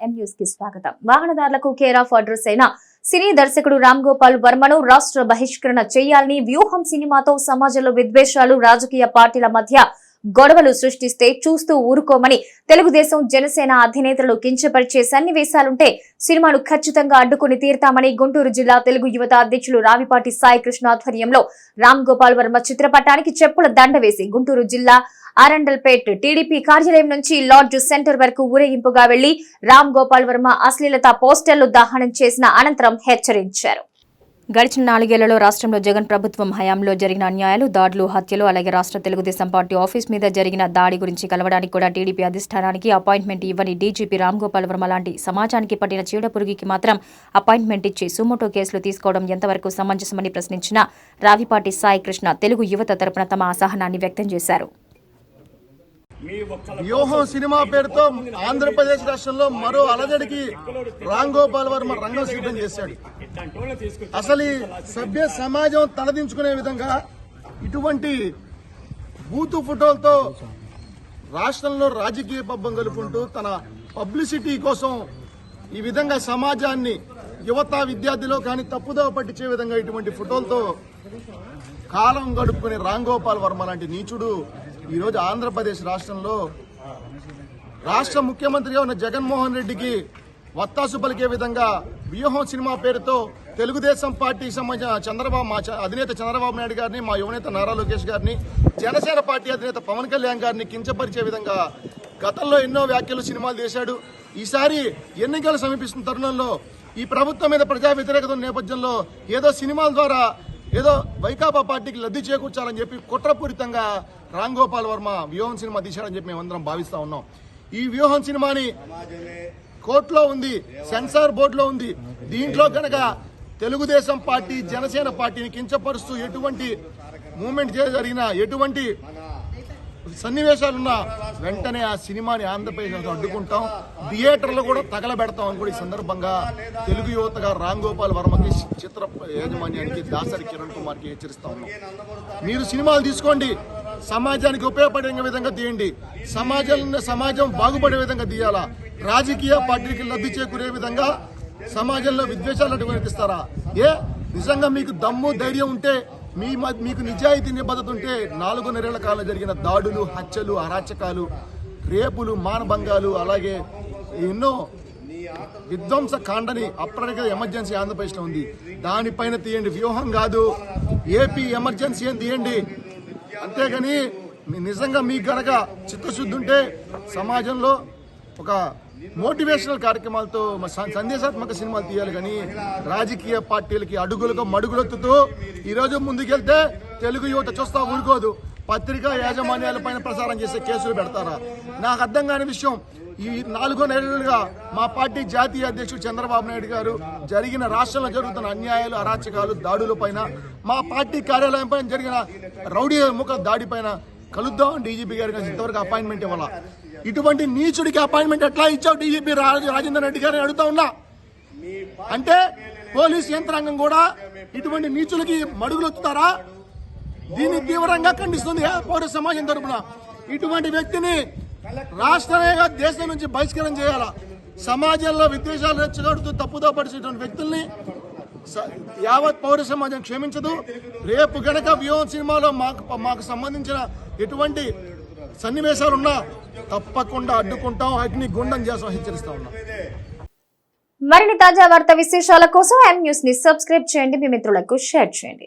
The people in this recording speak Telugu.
ఎం న్యూస్కి స్వాగతం. వాహనదారులకు కేర్ ఆఫ్ అడ్రస్ అయిన సినీ దర్శకుడు రామ్ గోపాల్ వర్మను రాష్ట్ర బహిష్కరణ చేయాలని వ్యూహం సినిమాతో సమాజంలో విద్వేషాలు రాజకీయ పార్టీల మధ్య గొడవలు సృష్టిస్తే చూస్తూ ఊరుకోమని తెలుగుదేశం జనసేన అధినేతలు కించపరిచే సన్నివేశాలుంటే సినిమాను ఖచ్చితంగా అడ్డుకుని తీరుతామని గుంటూరు జిల్లా తెలుగు యువత అధ్యక్షులు రావిపాటి సాయి కృష్ణ ఆధ్వర్యంలో రామ్ గోపాల్ వర్మ చిత్రపటానికి చెప్పుల దండ వేసి గుంటూరు జిల్లా ఆరండల్పేట్ టీడీపీ కార్యాలయం నుంచి లాడ్జ్ సెంటర్ వరకు ఊరేగింపుగా వెళ్ళి రామ్ గోపాల్ వర్మ అశ్లీలత పోస్టర్లు దహనం చేసిన అనంతరం హెచ్చరించారు. గడిచిన నాలుగేళ్ళలో రాష్ట్రంలో జగన్ ప్రభుత్వం హయాంలో జరిగిన అన్యాయాలు దాడులు హత్యలు అలాగే రాష్ట్ర తెలుగుదేశం పార్టీ ఆఫీస్ మీద జరిగిన దాడి గురించి కలవడానికి కూడా టీడీపీ అధిష్టానానికి అపాయింట్మెంట్ ఇవ్వని డీజీపీ రామ్ గోపాల్ వర్మ లాంటి సమాజానికి పట్టిన చీడపురుగుకి మాత్రం అపాయింట్మెంట్ ఇచ్చి సుమోటో కేసులు తీసుకోవడం ఎంతవరకు సమంజసమని ప్రశ్నించిన రావిపాటి సాయి కృష్ణ తెలుగు యువత తరపున తమ అసహనాన్ని వ్యక్తం చేశారు. వ్యూహం సినిమా పేరుతో ఆంధ్రప్రదేశ్ రాష్ట్రంలో మరో అలజడికి రామ్ గోపాల్ వర్మ రంగం సిద్ధం చేశాడు. అసలు ఈ సభ్య సమాజం తలదించుకునే విధంగా ఇటువంటి బూతు ఫోటోలతో రాష్ట్రంలో రాజకీయ పబ్బం కలుపుకుంటూ తన పబ్లిసిటీ కోసం ఈ విధంగా సమాజాన్ని యువత విద్యార్థిలో కానీ తప్పుదోవ పట్టించే విధంగా ఇటువంటి ఫోటోలతో కాలం గడుపుకునే రామ్ గోపాల్ వర్మ లాంటి నీచుడు ఈరోజు ఆంధ్రప్రదేశ్ రాష్ట్రంలో రాష్ట్ర ముఖ్యమంత్రిగా ఉన్న జగన్మోహన్ రెడ్డికి వత్తాసు పలికే విధంగా వ్యూహం సినిమా పేరుతో తెలుగుదేశం పార్టీకి సంబంధించిన చంద్రబాబు మా చ- అధినేత చంద్రబాబు నాయుడు గారిని మా యువనేత నారా లోకేష్ గారిని జనసేన పార్టీ అధినేత పవన్ కళ్యాణ్ గారిని కించపరిచే విధంగా గతంలో ఎన్నో వ్యాఖ్యలు సినిమాలు చేశాడు. ఈసారి ఎన్నికలు సమీపిస్తున్న తరుణంలో ఈ ప్రభుత్వం మీద ప్రజా వ్యతిరేకత నేపథ్యంలో ఏదో సినిమాల ద్వారా ఏదో వైకాపా పార్టీకి లబ్ధి చేకూర్చాలని చెప్పి కుట్రపూరితంగా రామ్ గోపాల్ వర్మ వ్యూహం సినిమా తీశాడని చెప్పి మేమందరం భావిస్తా ఉన్నాం. ఈ వ్యూహం సినిమాని కోర్టులో ఉంది సెన్సార్ బోర్డులో ఉంది. దీంట్లో కనుక తెలుగుదేశం పార్టీ జనసేన పార్టీని కించపరుస్తూ ఎటువంటి మూమెంట్ జరిగినా ఎటువంటి సన్నివేశాలున్నా వెంటనే ఆ సినిమాని ఆంధ్రప్రదేశ్ అడ్డుకుంటాం. థియేటర్లో కూడా తగలబెడతాం అని కూడా ఈ సందర్భంగా తెలుగు యువతగా రామ్ గోపాల్ వర్మకి చిత్ర యాజమాన్యానికి దాసరి కిరణ్ కుమార్కి హెచ్చరిస్తా ఉన్నాం. మీరు సినిమాలు తీసుకోండి. సమాజానికి ఉపయోగపడే విధంగా తీయండి. సమాజం సమాజం బాగుపడే విధంగా తీయాలా? రాజకీయ పార్టీకి లబ్ధి చేకూరే విధంగా సమాజంలో విద్వేషాలు అటువంటిస్తారా ఏ? నిజంగా మీకు దమ్ము ధైర్యం ఉంటే మీ మ- మీకు నిజాయితీ నిబద్ధత ఉంటే నాలుగున్నరేళ్ళ కాలం జరిగిన దాడులు హత్యలు అరాచకాలు రేపులు మానభంగాలు అలాగే ఎన్నో విధ్వంస కాండని అప్పటికే ఎమర్జెన్సీ ఆంధ్రప్రదేశ్లో ఉంది. దానిపైన తీయండి. వ్యూహం కాదు. ఏపీ ఎమర్జెన్సీ అని తీయండి? అంతేగాని నిజంగా మీకు గనక చిత్తశుద్ధి ఉంటే సమాజంలో ఒక మోటివేషనల్ కార్యక్రమాలతో సందేశాత్మక సినిమాలు తీయాలి కానీ రాజకీయ పార్టీలకి అడుగులకు మడుగులెత్తుతూ ఈరోజు ముందుకెళ్తే తెలుగు యువత చూస్తా ఊరుకోదు. పత్రికా యాజమాన్యాల పైన ప్రసారం చేసే కేసులు పెడతారా? నాకు అర్థం కాని విషయం ఈ నాలుగో నెలలుగా మా పార్టీ జాతీయ అధ్యక్షుడు చంద్రబాబు నాయుడు గారు జరిగిన రాష్ట్రంలో జరుగుతున్న అన్యాయాలు అరాచకాలు దాడులపైన మా పార్టీ కార్యాలయం పైన జరిగిన రౌడీ ముఖ దాడి పైన కలుద్దాం డీజీపీ గారికి ఇంతవరకు అపాయింట్మెంట్ ఇవ్వాలా? ఇటువంటి నీచుడికి అపాయింట్మెంట్ ఎట్లా ఇచ్చావు డీజీపీ రాజేంద్ర రెడ్డి గారిని అడుగుతా ఉన్నా? అంటే పోలీస్ యంత్రాంగం కూడా ఇటువంటి నీచులకి మడుగులొత్తుతారా దీన్ని తీవ్రంగా ఖండిస్తుంది పౌర సమాజం తరపున. ఇటువంటి వ్యక్తిని రాష్ట్రంగా దేశం నుంచి బహిష్కరణ చేయాలా? సమాజంలో విద్వేషాలు రెచ్చగొడుతూ తప్పుదో పడిచేటువంటి వ్యక్తుల్ని స- యావత్ పౌర సమాజం క్షమించదు. రేపు గనక వ్యూహం సినిమాలో మాకు మాకు సంబంధించిన ఎటువంటి సన్నివేశాలున్నా తప్పకుండా అడ్డుకుంటాం అగ్ని గుండం చేస్తాం హెచ్చరిస్తా ఉన్నాం. మరిన్ని తాజా వార్త విశేషాల కోసం ఎం న్యూస్ని సబ్స్క్రైబ్ చేయండి మీ మిత్రులకు షేర్ చేయండి.